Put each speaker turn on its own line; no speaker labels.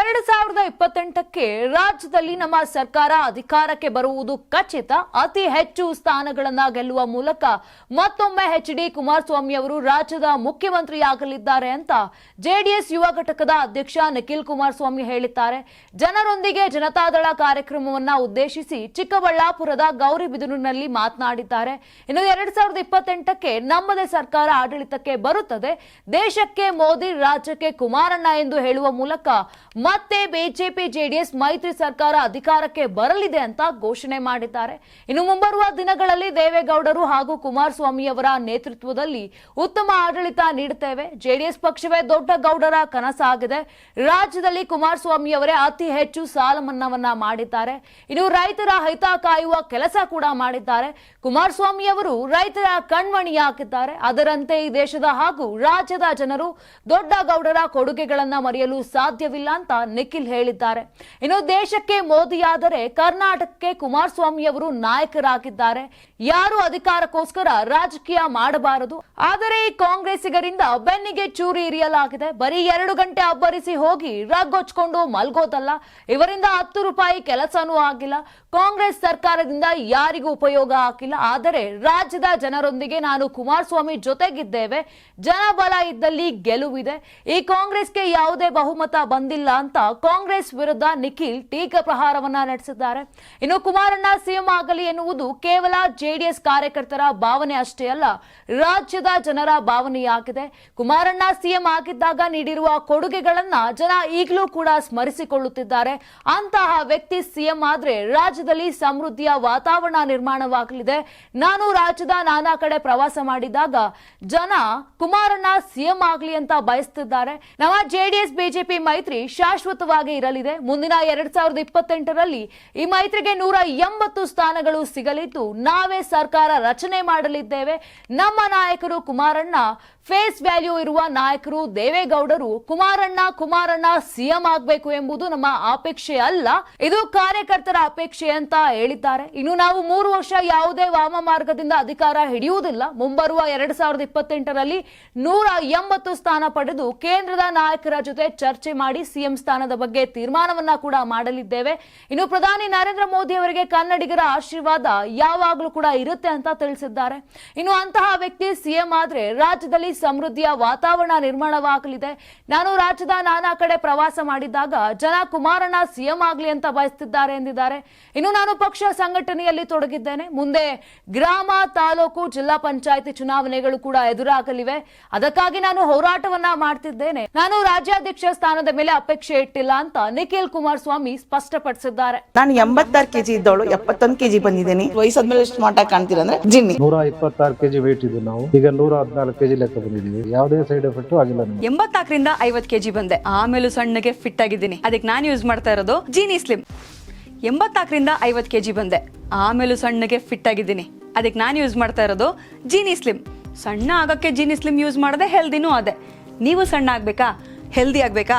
ಎರಡು ಸಾವಿರದ ಇಪ್ಪತ್ತೆಂಟಕ್ಕೆ ರಾಜ್ಯದಲ್ಲಿ ನಮ್ಮ ಸರ್ಕಾರ ಅಧಿಕಾರಕ್ಕೆ ಬರುವುದು ಖಚಿತ. ಅತಿ ಹೆಚ್ಚು ಸ್ಥಾನಗಳನ್ನ ಗೆಲ್ಲುವ ಮೂಲಕ ಮತ್ತೊಮ್ಮೆ ಎಚ್ ಡಿ ಕುಮಾರಸ್ವಾಮಿ ಅವರು ರಾಜ್ಯದ ಮುಖ್ಯಮಂತ್ರಿಯಾಗಲಿದ್ದಾರೆ ಅಂತ ಜೆಡಿಎಸ್ ಯುವ ಘಟಕದ ಅಧ್ಯಕ್ಷ ನಿಖಿಲ್ ಕುಮಾರಸ್ವಾಮಿ ಹೇಳಿದ್ದಾರೆ. ಜನರೊಂದಿಗೆ ಜನತಾದಳ ಕಾರ್ಯಕ್ರಮವನ್ನ ಉದ್ದೇಶಿಸಿ ಚಿಕ್ಕಬಳ್ಳಾಪುರದ ಗೌರಿಬಿದನೂರಿನಲ್ಲಿ ಮಾತನಾಡಿದ್ದಾರೆ. ಇನ್ನು ಎರಡ್ ಸಾವಿರದ ಇಪ್ಪತ್ತೆಂಟಕ್ಕೆ ನಮ್ಮದೇ ಸರ್ಕಾರ ಆಡಳಿತಕ್ಕೆ ಬರುತ್ತದೆ. ದೇಶಕ್ಕೆ ಮೋದಿ, ರಾಜ್ಯಕ್ಕೆ ಕುಮಾರಣ್ಣ ಎಂದು ಹೇಳುವ ಮೂಲಕ ಮತ್ತೆ ಬಿಜೆಪಿ ಜೆಡಿಎಸ್ ಮೈತ್ರಿ ಸರ್ಕಾರ ಅಧಿಕಾರಕ್ಕೆ ಬರಲಿದೆ ಅಂತ ಘೋಷಣೆ ಮಾಡಿದ್ದಾರೆ. ಇನ್ನು ಮುಂಬರುವ ದಿನಗಳಲ್ಲಿ ದೇವೇಗೌಡರು ಹಾಗೂ ಕುಮಾರಸ್ವಾಮಿ ಅವರ ನೇತೃತ್ವದಲ್ಲಿ ಉತ್ತಮ ಆಡಳಿತ ನೀಡುತ್ತೇವೆ. ಜೆಡಿಎಸ್ ಪಕ್ಷವೇ ದೊಡ್ಡ ಗೌಡರ ಕನಸಾಗಿದೆ ರಾಜ್ಯದಲ್ಲಿ ಕುಮಾರಸ್ವಾಮಿ ಅವರೇ ಅತಿ ಹೆಚ್ಚು ಸಾಲ ಮನ್ನಾವನ್ನ ಮಾಡಿದ್ದಾರೆ. ಇನ್ನು ರೈತರ ಹಿತ ಕಾಯುವ ಕೆಲಸ ಕೂಡ ಮಾಡಿದ್ದಾರೆ. ಕುಮಾರಸ್ವಾಮಿ ಅವರು ರೈತರ ಕಣ್ಮಣಿ ಹಾಕಿದ್ದಾರೆ ಅದರಂತೆ ಈ ದೇಶದ ಹಾಗೂ ರಾಜ್ಯದ ಜನರು ದೊಡ್ಡ ಗೌಡರ ಕೊಡುಗೆಗಳನ್ನ ಮರೆಯಲು ಸಾಧ್ಯವಿಲ್ಲ ಅಂತ ನಿಖಿಲ್ ಹೇಳಿದ್ದಾರೆ. ಇನ್ನು ದೇಶಕ್ಕೆ ಮೋದಿಯಾದರೆ ಕರ್ನಾಟಕಕ್ಕೆ ಕುಮಾರಸ್ವಾಮಿ ಅವರು ನಾಯಕರಾಗಿದ್ದಾರೆ. ಯಾರು ಅಧಿಕಾರಕ್ಕೋಸ್ಕರ ರಾಜಕೀಯ ಮಾಡಬಾರದು? ಆದರೆ ಈ ಕಾಂಗ್ರೆಸ್ಸಿಗರಿಂದ ಬೆನ್ನಿಗೆ ಚೂರಿ ಇರಿಯಲಾಗಿದೆ. ಬರೀ ಎರಡು ಗಂಟೆ ಅಬ್ಬರಿಸಿ ಹೋಗಿ ರಗ್ಗೊಚ್ಕೊಂಡು ಮಲ್ಗೋದಲ್ಲ. ಇವರಿಂದ ಹತ್ತು ರೂಪಾಯಿ ಕೆಲಸನೂ ಆಗಿಲ್ಲ. ಕಾಂಗ್ರೆಸ್ ಸರ್ಕಾರದಿಂದ ಯಾರಿಗೂ ಉಪಯೋಗ ಆಗಿಲ್ಲ ಆದರೆ ರಾಜ್ಯದ ಜನರೊಂದಿಗೆ ನಾನು ಕುಮಾರಸ್ವಾಮಿ ಜೊತೆಗಿದ್ದೇವೆ. ಜನಬಲ ಇದ್ದಲ್ಲಿ ಗೆಲುವಿದೆ. ಈ ಕಾಂಗ್ರೆಸ್ಗೆ ಯಾವುದೇ ಬಹುಮತ ಬಂದಿಲ್ಲ ಅಂತ ಕಾಂಗ್ರೆಸ್ ವಿರುದ್ಧ ನಿಖಿಲ್ ಟೀಕಾ ಪ್ರಹಾರವನ್ನ ನಡೆಸಿದ್ದಾರೆ. ಇನ್ನು ಕುಮಾರಣ್ಣ ಸಿಎಂ ಆಗಲಿ ಎನ್ನುವುದು ಕೇವಲ ಜೆಡಿಎಸ್ ಕಾರ್ಯಕರ್ತರ ಭಾವನೆ ಅಷ್ಟೇ ಅಲ್ಲ, ರಾಜ್ಯದ ಜನರ ಭಾವನೆಯಾಗಿದೆ. ಕುಮಾರಣ್ಣ ಸಿಎಂ ಆಗಿದ್ದಾಗ ನೀಡಿರುವ ಕೊಡುಗೆಗಳನ್ನ ಜನ ಈಗಲೂ ಕೂಡ ಸ್ಮರಿಸಿಕೊಳ್ಳುತ್ತಿದ್ದಾರೆ. ಅಂತಹ ವ್ಯಕ್ತಿ ಸಿಎಂ ಆದ್ರೆ ರಾಜ್ಯದಲ್ಲಿ ಸಮೃದ್ಧಿಯ ವಾತಾವರಣ ನಿರ್ಮಾಣವಾಗಲಿದೆ. ನಾನು ರಾಜ್ಯದ ನಾನಾ ಕಡೆ ಪ್ರವಾಸ ಮಾಡಿದಾಗ ಜನ ಕುಮಾರಣ್ಣ ಸಿಎಂ ಆಗಲಿ ಅಂತ ಬಯಸ್ತಿದ್ದಾರೆ. ನಮ್ಮ ಜೆಡಿಎಸ್, ಬಿಜೆಪಿ ಮೈತ್ರಿ ಶಾಶ್ವತವಾಗಿ ಇರಲಿದೆ. ಮುಂದಿನ ಎರಡ್ ಸಾವಿರದ ಇಪ್ಪತ್ತೆಂಟರಲ್ಲಿ ಈ ಮೈತ್ರಿಗೆ ನೂರ ಎಂಬತ್ತು ಸ್ಥಾನಗಳು ಸಿಗಲಿದ್ದು, ನಾವೇ ಸರ್ಕಾರ ರಚನೆ ಮಾಡಲಿದ್ದೇವೆ. ನಮ್ಮ ನಾಯಕರು ಕುಮಾರಣ್ಣ, ಫೇಸ್ ವ್ಯಾಲ್ಯೂ ಇರುವ ನಾಯಕರು ದೇವೇಗೌಡರು, ಕುಮಾರಣ್ಣ ಕುಮಾರಣ್ಣ ಸಿಎಂ ಆಗಬೇಕು ಎಂಬುದು ನಮ್ಮ ಅಪೇಕ್ಷೆ ಅಲ್ಲ, ಇದು ಕಾರ್ಯಕರ್ತರ ಅಪೇಕ್ಷೆ ಅಂತ ಹೇಳಿದ್ದಾರೆ. ಇನ್ನು ನಾವು ಮೂರು ವರ್ಷ ಯಾವುದೇ ವಾಮ ಮಾರ್ಗದಿಂದ ಅಧಿಕಾರ ಹಿಡಿಯುವುದಿಲ್ಲ. ಮುಂಬರುವ ಎರಡ್ ಸಾವಿರದ ಇಪ್ಪತ್ತೆಂಟರಲ್ಲಿ ನೂರ ಎಂಬತ್ತು ಸ್ಥಾನ ಪಡೆದು ಕೇಂದ್ರದ ನಾಯಕರ ಜೊತೆ ಚರ್ಚೆ ಮಾಡಿ ಸಿಎಂ ಸ್ಥಾನದ ಬಗ್ಗೆ ತೀರ್ಮಾನವನ್ನ ಕೂಡ ಮಾಡಲಿದ್ದೇವೆ. ಇನ್ನು ಪ್ರಧಾನಿ ನರೇಂದ್ರ ಮೋದಿ ಅವರಿಗೆ ಕನ್ನಡಿಗರ ಆಶೀರ್ವಾದ ಯಾವಾಗಲೂ ಕೂಡ ಇರುತ್ತೆ ಅಂತ ತಿಳಿಸಿದ್ದಾರೆ. ಇನ್ನು ಅಂತಹ ವ್ಯಕ್ತಿ ಸಿಎಂ ಆದ್ರೆ ರಾಜ್ಯದಲ್ಲಿ ಸಮೃದ್ಧಿಯ ವಾತಾವರಣ ನಿರ್ಮಾಣವಾಗಲಿದೆ. ನಾನು ರಾಜ್ಯದ ನಾನಾ ಕಡೆ ಪ್ರವಾಸ ಮಾಡಿದಾಗ ಜನ ಕುಮಾರಣ್ಣ ಸಿಎಂ ಆಗ್ಲಿ ಅಂತ ಬಯಸ್ತಿದ್ದಾರೆ ಎಂದಿದ್ದಾರೆ. ಇನ್ನು ನಾನು ಪಕ್ಷ ಸಂಘಟನೆಯಲ್ಲಿ ತೊಡಗಿದ್ದೇನೆ. ಮುಂದೆ ಗ್ರಾಮ, ತಾಲೂಕು, ಜಿಲ್ಲಾ ಪಂಚಾಯಿತಿ ಚುನಾವಣೆಗಳು ಕೂಡ ಎದುರಾಗಲಿವೆ. ಅದಕ್ಕಾಗಿ ನಾನು ಹೋರಾಟವನ್ನ ಮಾಡ್ತಿದ್ದೇನೆ. ನಾನು ರಾಜ್ಯಾಧ್ಯಕ್ಷ ಸ್ಥಾನದ ಮೇಲೆ ಅಪೇಕ್ಷೆ ಇಟ್ಟಿಲ್ಲ ಅಂತ ನಿಖಿಲ್ ಕುಮಾರಸ್ವಾಮಿ ಸ್ಪಷ್ಟಪಡಿಸಿದ್ದಾರೆ.
ನಾನು ಎಂಬತ್ತಾರು ಕೆಜಿ ಇದ್ದವಳು ಎಪ್ಪತ್ತೊಂದು ಕೆಜಿ ಬಂದಿದ್ದೀನಿ. ವಯಸ್ಸಾದ್ಮೇಲೆ ಸ್ಮಾರ್ಟ್ ಮಾಟ ಕಾಣ್ತೀರ ಅಂದ್ರೆ ಜಿನ್ನಿ.
ನೂರ ಇಪ್ಪತ್ತಾರು ಕೆಜಿ ವೇಟ್ ಇದ್ದು ನಾವು. ಈಗ ನೂರ ಹದಿನಾಲ್ಕು ಕೆಜಿ ಲೆಕ್ಕ ಬಂದಿದ್ದೀವಿ. ಯಾವುದೇ ಸೈಡ್ ಎಫೆಕ್ಟ್ ಆಗಿಲ್ಲ ಎಂಬತ್ತಾಕರಿಂದ
ಎಂಬತ್ನಾಲ್ಕರಿಂದ ಐವತ್ ಕೆಜಿ ಬಂದೆ. ಆಮೇಲೂ ಸಣ್ಣಗೆ ಫಿಟ್ ಆಗಿದ್ದೀನಿ. ಅದಕ್ಕೆ ನಾನು ಯೂಸ್ ಮಾಡ್ತಾ ಇರೋದು ಜೀನಿ ಸ್ಲಿಮ್ ಎಂಬತ್ನಾಲ್ಕರಿಂದ ಐವತ್ತು ಕೆಜಿ ಬಂದೆ. ಆಮೇಲೂ ಸಣ್ಣಗೆ ಫಿಟ್ ಆಗಿದ್ದೀನಿ. ಅದಕ್ಕೆ ನಾನು ಯೂಸ್ ಮಾಡ್ತಾ ಇರೋದು ಜೀನಿ ಸ್ಲಿಮ್ ಸಣ್ಣ ಆಗೋಕ್ಕೆ ಜೀನಿ ಸ್ಲಿಮ್ ಯೂಸ್ ಮಾಡದೆ ಹೆಲ್ದಿನೂ ಅದೇ. ನೀವು ಸಣ್ಣ ಆಗಬೇಕಾ? ಹೆಲ್ದಿ ಆಗ್ಬೇಕಾ?